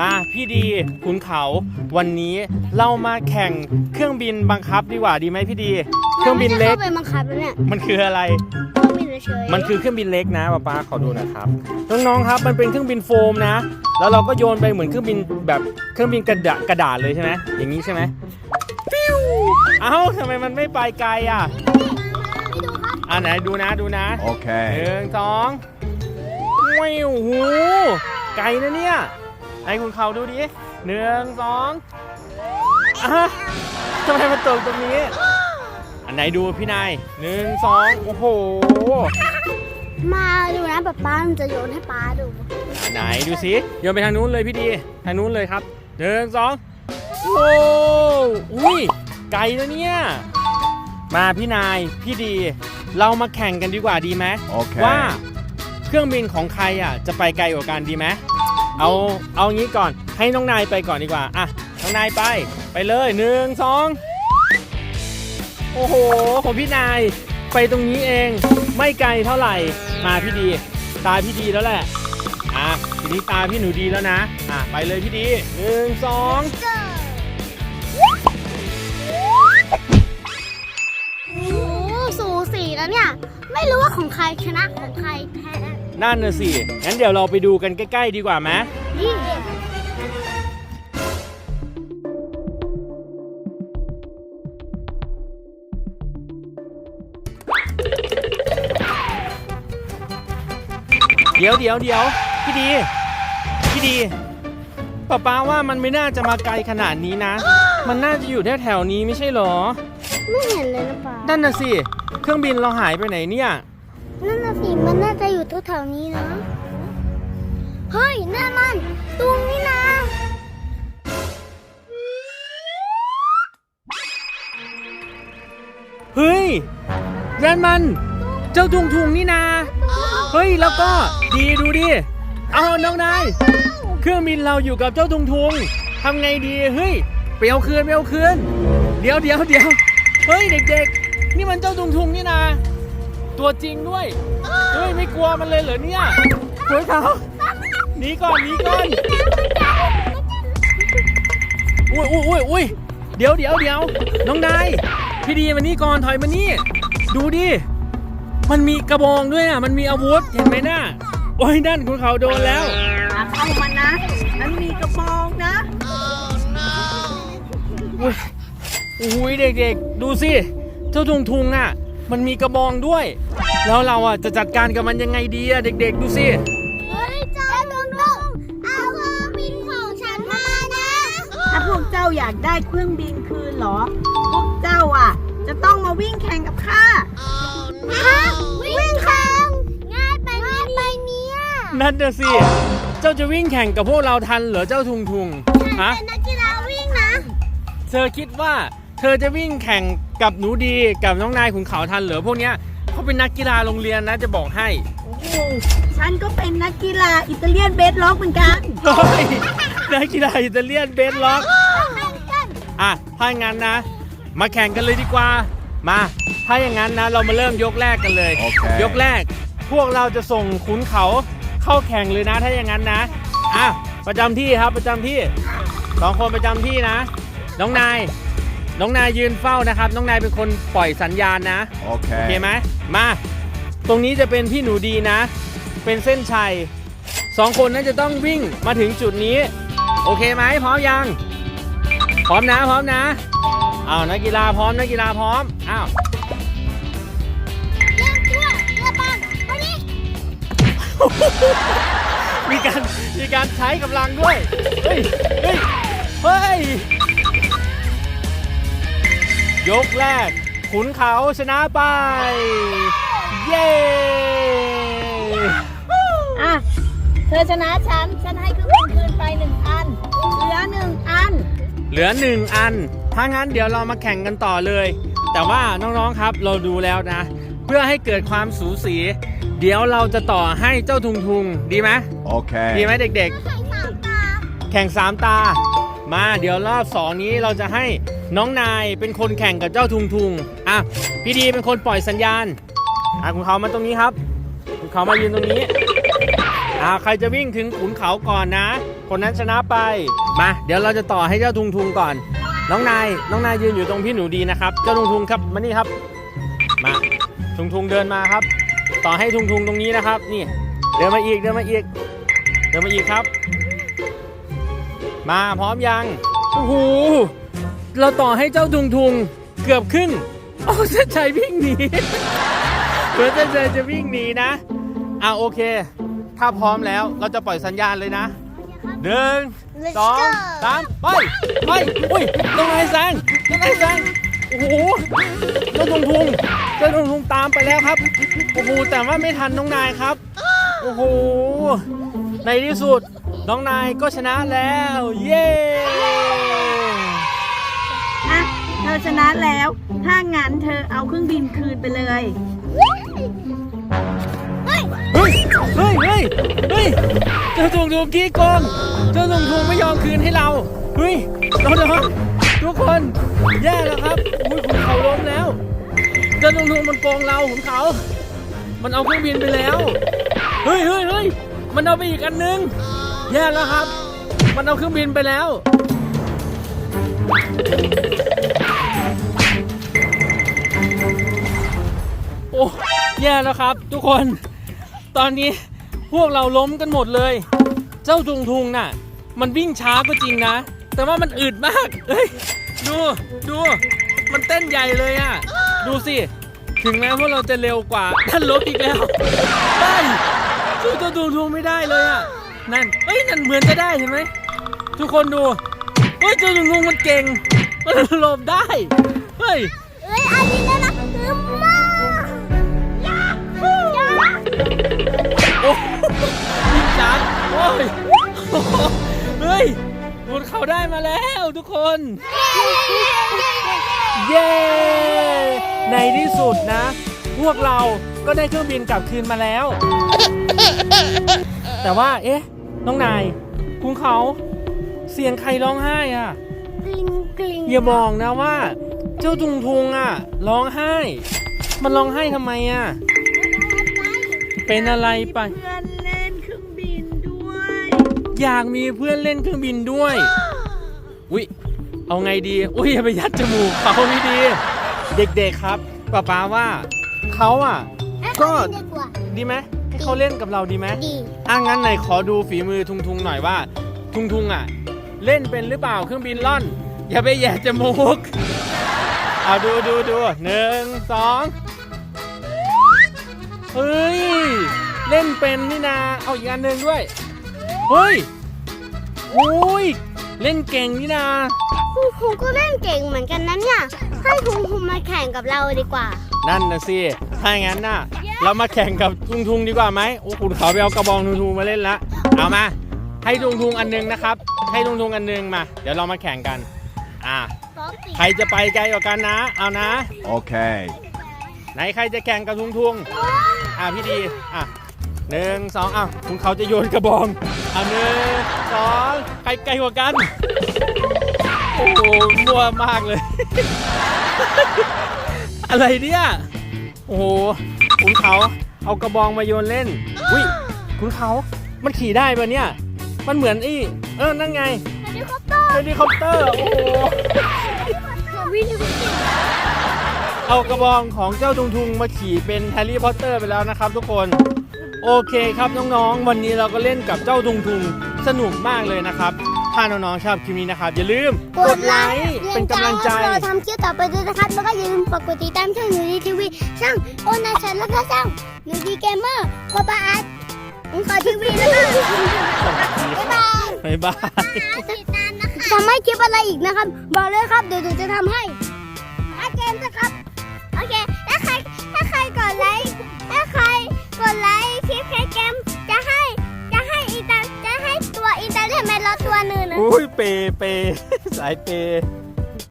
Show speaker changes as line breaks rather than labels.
มาพี่ดีขุนเขาวันนี้เรามาแข่งเครื่องบินบังคับดีกว่าดีไหมพี่ดี เครื่องบินเล็ก
มัไม่ได้เข้าไปบังคับแล้วเนี่ย
มันคืออะไร
เครื่องบินเฉยๆ
มันคือเครื่องบินเล็กนะป้าป้าขอดูหนะครับน้องๆครับมันเป็นเครื่องบินโฟมนะ แล้วเราก็โยนไปเหมือนเครื่องบินแบบเครื่องบินกระดาษกระดาษเลยใช่ไหมอย่างนี้ใช่ไหมปิ้วเอ้าทำไมมันไม่ไปไกลอะอ่าไหนดูนะดูนะห
Okay.
นึ่งสองวิวหูไกลนะเนี่ย ให้คุณเขาดูดิหนึ่งสองอะทำไมมันตกตรงนี้ อันไหนดูพี่นายหนึ่งสองโอ้โห
มาดูนะป๊าป้ามันจะโยนให้ป้าดู
อันไหนดูสิโยนไปทางนู้นเลยพี่ดี ทางนู้นเลยครับหนึ่งสองโอ้อุ้ยไกลนะเนี่ย มาพี่นายพี่ดี เรามาแข่งกันดีกว่าดีไหม
โอเค
ว่าเครื่องบินของใครอะจะไปไกลกว่ากันดีไหม เอาเอางี้ก่อนให้น้องนายไปก่อนดีกว่าอะน้องนายไปไปเลยหนึ่งสองโอ้โหของพี่นายไปตรงนี้เองไม่ไกลเท่าไหร่มาพี่ดี ตาพี่ดีแล้วแหละอะทีนี้ตาพี่หนูดีแล้วนะอะไปเลยพี่ดีหนึ่งสอง
แล้วเนี่ย ไม่รู้ว่าของใครชนะของใครแพ้
นั่นน่ะสิ งั้นเดี๋ยวเราไปดูกันใกล้ ๆ ดีกว่าไหม
นี่
เดี๋ยวเดี๋ยวเดี๋ยวพี่ดี พี่ดีป้าป้าว่ามันไม่น่าจะมาไกลขนาดนี้นะ มันน่าจะอยู่แถวๆนี้ไม่ใช่เหรอ
ไม่เห็นเลยนะป้า
นั่นน่ะสิเค รื่องบินเราหายไปไหนเนี่ย
นั่นน่ะสิมันน่าจะอยู่แถวๆนี้นะเฮ้ยนั่นมันตุงนี่นะ
เฮ้ยนั่นมัน เจ้าทุงทุงนี่นา เฮ้ยแล้วก็ดีดูดิ เอาน้องนาย เครื่องบินเราอยู่กับเจ้าทุงทุงทำไงดี เฮ้ยไปเอาคืนไปเอาคืน เดี๋ยวเดี๋ยวเดี๋ยวเฮ้ยเด็กๆ นี่มันเจ้าทุงทุงนี่นาตัวจริงด้วยเฮ้ยไม่กลัวมันเลยเหรอเนี่ยเฮ้ยเขาหนีก่อนหนีก่อนอุ้ยอุ้ยอุ้ยอุ้ยเดี๋ยวเดี๋ยวเดี๋ยวน้องนายพี่ดีมานี่ก่อนถอยมานี่ ดูดิมันมีกระบองด้วยอะมันมีอาวุธเห็นไหมน่ะโอ้ยนั่นคุณเขาโดนแล้ว
อะเข้ามานะนั้นมีกระบองนะ
อุ้ยอุ้ยเด็กๆ ดูสิ เจ้าทุงทุงอะ มันมีกระบองด้วย แล้วเราอะจะจัดการกับมันยังไงดีอะเด็ก ๆ ดูสิ
เฮ้ยเจ้าตุงตุงเอาเครื่องบินของฉันมานะ
ถ้าพวกเจ้าอยากได้เครื่องบินคืนเหรอ พวกเจ้าอะ จะต้องมาวิ่งแข่งกับข้า
ฮะวิ่งแข่งง่ายไปง่ายไปเนี่ย
นั่นน่ะสิ เจ้าจะวิ่งแข่งกับพวกเราทันเหรอเจ้าทุงทุงฮะ
เป็นนักกีฬาวิ่งนะ
เธอคิดว่า เธอจะวิ่งแข่งกับหนูดีกับน้องนายขุนเขาทันเหรอพวกเนี้ยเขาเป็นนักกีฬาโรงเรียนนะจะบอกให้
โอ้โหฉันก็เป็นนักกีฬาอิตาเลียนเบสล็อกเหมือนกัน
เฮ้ยนักกีฬาอิตาเลียนเบสล็อกอะถ้าอย่างนั้นนะ มาแข่งกันเลยดีกว่ามา ถ้าอย่างนั้นนะเรามาเริ่มยกแรกกันเลย
โอเค
ยกแรก พวกเราจะส่งขุนเขาเข้าแข่งเลยนะ ถ้าอย่างนั้นนะอะประจำที่ครับประจำที่สองคนประจำที่นะ น้องนาย น้องนายยืนเฝ้านะครับ น้องนายเป็นคนปล่อยสัญญาณนะ โอเค
Okay.
ไหมมา ตรงนี้จะเป็นพี่หนูดีนะ เป็นเส้นชัยสองคนนั้นจะต้องวิ่งมาถึงจุดนี้ โอเคไหมพร้อมยัง พร้อมนะ พร้อมนะอ้าวนักกีฬาพร้อมนักกีฬาพร้อมอ้าว
เริ่มตัวเริ่มปังไปนี่
มีการมีการใช้กำลังด้วย เฮ้ย เฮ้ย เฮ้ย ยกแรก ขุนเขาชนะไป เย้
อะเธอชนะฉัน ฉันให้เครื่องบินคืนไปหนึ่งอัน เหลือหนึ่งอัน
เหลือหนึ่งอัน ถ้างั้นเดี๋ยวเรามาแข่งกันต่อเลย แต่ว่าน้องๆครับเราดูแล้วนะ เพื่อให้เกิดความสูสี เดี๋ยวเราจะต่อให้เจ้าทุงทุงดีไหม
Okay.
ดีไหมเด็ก
ใส่สามตา
ๆแข่ง3ตา มาเดี๋ยวรอบ2นี้เราจะให้ น้องนายเป็นคนแข่งกับเจ้าทุงทุงอะพี่ดีเป็นคนปล่อยสัญญาณอะคุณเขามาตรงนี้ครับคุณเขามายืนตรงนี้อ่าใครจะวิ่งถึงขุนเขาก่อนนะ คนนั้นชนะไปมาเดี๋ยวเราจะต่อให้เจ้าทุงทุงก่อน น้องนายน้องนายยืนอยู่ตรงพี่หนูดีนะครับ เจ้าทุงทุงครับมานี่ครับ มาทุงทุงเดินมาครับ ต่อให้ทุงทุงตรงนี้นะครับ นี่ เดินมาอีกเดินมาอีก เดินมาอีกครับ มาพร้อมยังโอ้โห เราต่อให้เจ้าทุงทุงเกือบครึ่งโอ้เส้นชัยวิ่งหนีเหมือนเส้นชัยจะวิ่งหนีนะ อะโอเค ถ้าพร้อมแล้วเราจะปล่อยสัญญาณเลยนะหนึ่ง
Let's
สอง
go
สามไป ไป อุ้ยต้องไงแซงต้องไงแซงโอ้โหเจ้าทุงทุงเจ้าทุงทุงตามไปแล้วครับ โอ้โห แต่ว่าไม่ทันน้องนายครับ โอ้โห ในที่สุด น้องนายก็ชนะแล้ว เย้
อะเธ อชนะแล้ว ถ้างั้นเธอเอาเครื่องบินคืนไปเลย
เฮ้ย
เฮ้ย เฮ้ย เฮ้ยเฮ้ยเจ้าทุงทุงกี้โกงเจ้าทุงทุงไม่ยอมคืนให้เรา เฮ้ยเราเดี๋ยวทุกคน แย่แล้วครับอุ้ยขุนเขาล้มแล้ว เจ้าทุงทุงมันโกงเราขุนเขา มันเอาเครื่องบินไปแล้ว เฮ้ยเฮ้ยเฮ้ยมันเอาไปอีกอันนึง แย่แล้วครับ มันเอาเครื่องบินไปแล้ว แย่แล้วครับ ทุกคน ตอนนี้พวกเราล้มกันหมดเลย เจ้าทุงทุงน่ะ มันวิ่งช้าก็จริงนะ แต่ว่ามันอึดมากเฮ้ยดูดู มันเต้นใหญ่เลยอะ ดูสิ ถึงแม้พว่าเราจะเร็วกว่าท่านลบอีกแล้วเฮ้ยสู้เจ้าทุงทุงไม่ได้เลยอะ นั่นเฮ้ยนั่นเหมือนจะได้เห็นไหมทุกคนดูเฮ้ยเจ้าทุงทุงมันเก่งมันหลบได้ เฮ้ย
เอ้ยอันนี้น่ารักม ย
โอ้โหเฮ้ยบุญเขาได้มาแล้วทุกคน เย้ ในที่สุดนะ พวกเราก็ได้เครื่องบินกลับคืนมาแล้ว แต่ว่าเอ๊ะ น้องนายคุณเขาเสียงใครร้องไห้อะ
กลิ้งกลิ้ง
อย่าบอกนะว่า เจ้าทุงทุงอะ ร้องไห้ มันร้องไห้ทำไมอะ เป็นอะไรไป
เพื่อนเล่น อยา
กมีเพื่อนเล่นเครื่องบินด้วย อุ๊ยเอาไงดี อุ๊ยอย่าไปยัดจมูกเขาไม่ดี เด็กๆครับป้าป้าว่าเขาอะ ก็
ดีกว่า
ดีไหมให้เขาเล่นกับเราดีไหม
ดี
อะงั้นไหนขอดูฝีมือทุงทุงหน่อยว่า ทุงทุงอะ เล่นเป็นหรือเปล่าเครื่องบินล่อน อย่าไปแหย่จมูกเอาดูดูดูหนึ่งสองเฮ้ย เล่นเป็นนี่นา เอาอีกอันหนึ่งด้วย เฮ้ยโอ้ยเล่นเก่งนี่นา
คุณครูก็เล่นเก่งเหมือนกันนะเนี่ยให้คุณครูมาแข่งกับเราดีกว่า
นั่นนะสิถ้าอย่างนั้นน่ะ เรามาแข่งกับทุงทุงดีกว่าไหมโอ้คุณเขาไปเอากระบองทุงทุงมาเล่นละเอามา ให้ทุงทุงอันหนึงนะครับ ให้ทุงทุงอันหนึงมา เดี๋ยวเรามาแข่งกัน อ่าใครจะไปไกลกว่ากันนะ เอานะ
Okay.
ไหนใครจะแข่งกับทุงทุงอะพี่ดี อะ หนึ่งสองอะคุณเขาจะโยนกระบองอะหนึ่งสองใครไกลกว่ากัน โอ้โหมั่วมากเลย อะไรเนี่ย โอ้โหคุณเขาเอากระบองมาโยนเล่นอุ้ยคุณเขามันขี่ได้ปะเนี่ย มันเหมือนไอ้เออนั่นไง
เฮลิคอปเตอร์
เฮลิคอปเตอร์โอ้โห
วิ่งวิ่ง
เอากระบองของเจ้าทุงทุงมาขี่เป็นแฮร์รี่พอตเตอร์ไปแล้วนะครับทุกคน โอเคครับน้องๆ วันนี้เราก็เล่นกับเจ้าทุงทุงสนุกมากเลยนะครับ ถ้าน้องๆชอบคลิปนี้นะครับ อย่าลืมกดไลค์เป็นกำลังใจ
เราทำคลิปต่อไปด้วยนะครับแล้วก็อย่าลืมกดติดตามช่องหนูดีทีวีช่างโอนาชันแล้วก็ช่างหนูดีเกมเมอร์โคบาอาร์ตขอทีวีแล้วก็บ๊ายบาย
บ๊ายบาย
ติดตามนะคะทำให้คลิปอะไรอีกนะครับ บอกเลยครับเดี๋ยวหนูจะทำให้อาเกมนะครับโอเคถ้าใครถ้าใครกดไลค์ เตอร์เทนเมนต์ลดตัวหนึ่งนะ
อุ้ยเปเปสายเป